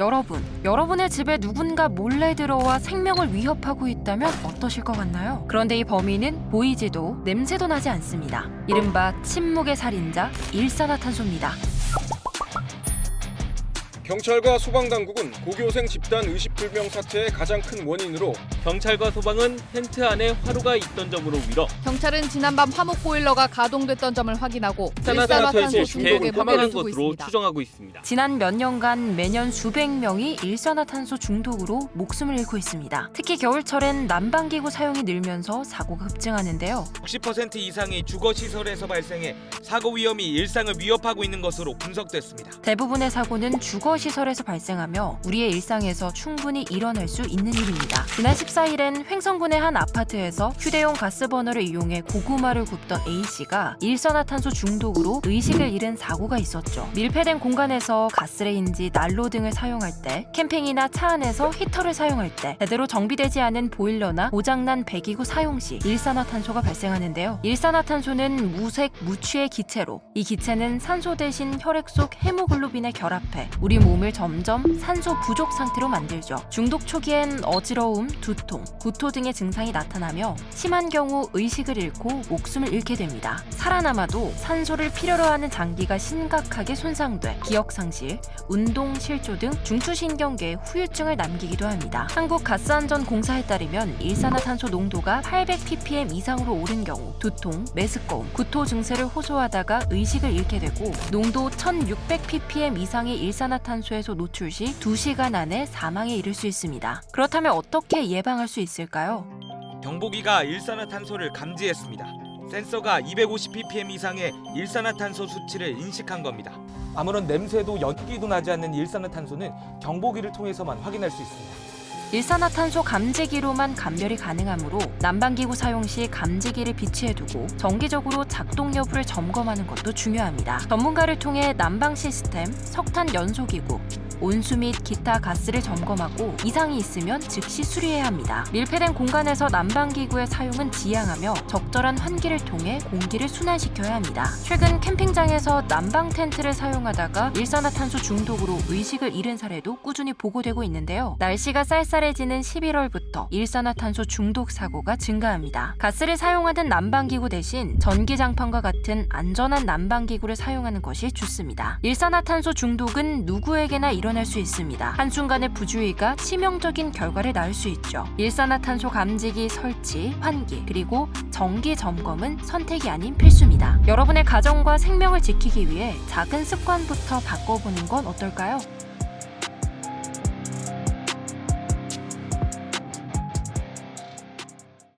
여러분, 여러분의 집에 누군가 몰래 들어와 생명을 위협하고 있다면 어떠실 것 같나요? 그런데 이 범인은 보이지도 냄새도 나지 않습니다. 이른바 침묵의 살인자 일산화탄소입니다. 경찰과 소방당국은 고교생 집단 의식불명 사태의 가장 큰 원인으로 경찰과 소방은 텐트 안에 화로가 있던 점으로 밀어 경찰은 지난밤 화목 보일러가 가동됐던 점을 확인하고 일산화탄소 무게를 사망한 두고 것으로 있습니다. 추정하고 있습니다. 지난 몇 년간 매년 수백 명이 일산화탄소 중독으로 목숨을 잃고 있습니다. 특히 겨울철엔 난방기구 사용이 늘면서 사고가 급증하는데요. 60% 이상이 주거 시설에서 발생해 사고 위험이 일상을 위협하고 있는 것으로 분석됐습니다. 대부분의 사고는 주거 시설에서 발생하며 우리의 일상에서 충분히 일어날 수 있는 일입니다. 지난 14일엔 횡성군의 한 아파트에서 휴대용 가스버너를 이용해 고구마를 굽던 A 씨가 일산화탄소 중독으로 의식을 잃은 사고가 있었죠. 밀폐된 공간에서 가스레인지, 난로 등을 사용할 때, 캠핑이나 차 안에서 히터를 사용할 때, 제대로 정비되지 않은 보일러나 고장난 배기구 사용 시 일산화탄소가 발생하는데요. 일산화탄소는 무색 무취의 기체로 이 기체는 산소 대신 혈액 속 헤모글로빈에 결합해 우리 몸을 점점 산소 부족 상태로 만들죠. 중독 초기엔 어지러움, 두통, 구토 등의 증상이 나타나며 심한 경우 의식을 잃고 목숨을 잃게 됩니다. 살아남아도 산소를 필요로 하는 장기가 심각하게 손상돼 기억 상실, 운동 실조 등 중추신경계에 후유증을 남기기도 합니다. 한국가스안전공사에 따르면 일산화탄소 농도가 800ppm 이상으로 오른 경우 두통, 메스꺼움, 구토 증세를 호소하다가 의식을 잃게 되고 농도 1600ppm 이상의 일산화 탄소에서 노출 시 2시간 안에 사망에 이를 수 있습니다. 그렇다면 어떻게 예방할 수 있을까요? 경보기가 일산화탄소를 감지했습니다. 센서가 250ppm 이상의 일산화탄소 수치를 인식한 겁니다. 아무런 냄새도 연기도 나지 않는 일산화탄소는 경보기를 통해서만 확인할 수 있습니다. 일산화탄소 감지기로만 감별이 가능하므로 난방기구 사용 시 감지기를 비치해두고 정기적으로 작동 여부를 점검하는 것도 중요합니다. 전문가를 통해 난방 시스템, 석탄 연소기구, 온수 및 기타 가스를 점검하고 이상이 있으면 즉시 수리해야 합니다. 밀폐된 공간에서 난방기구의 사용은 지양하며 적절한 환기를 통해 공기를 순환시켜야 합니다. 최근 캠핑장에서 난방 텐트를 사용하다가 일산화탄소 중독으로 의식을 잃은 사례도 꾸준히 보고되고 있는데요. 날씨가 쌀쌀해지는 11월부터 일산화탄소 중독 사고가 증가합니다. 가스를 사용하는 난방기구 대신 전기장판과 같은 안전한 난방기구를 사용하는 것이 좋습니다. 일산화탄소 중독은 누구에게나 일어날 수 있습니다. 한순간의 부주의가 치명적인 결과를 낳을 수 있죠. 일산화탄소 감지기 설치, 환기, 그리고 정기 점검은 선택이 아닌 필수입니다. 여러분의 가정과 생명을 지키기 위해 작은 습관부터 바꿔보는 건 어떨까요?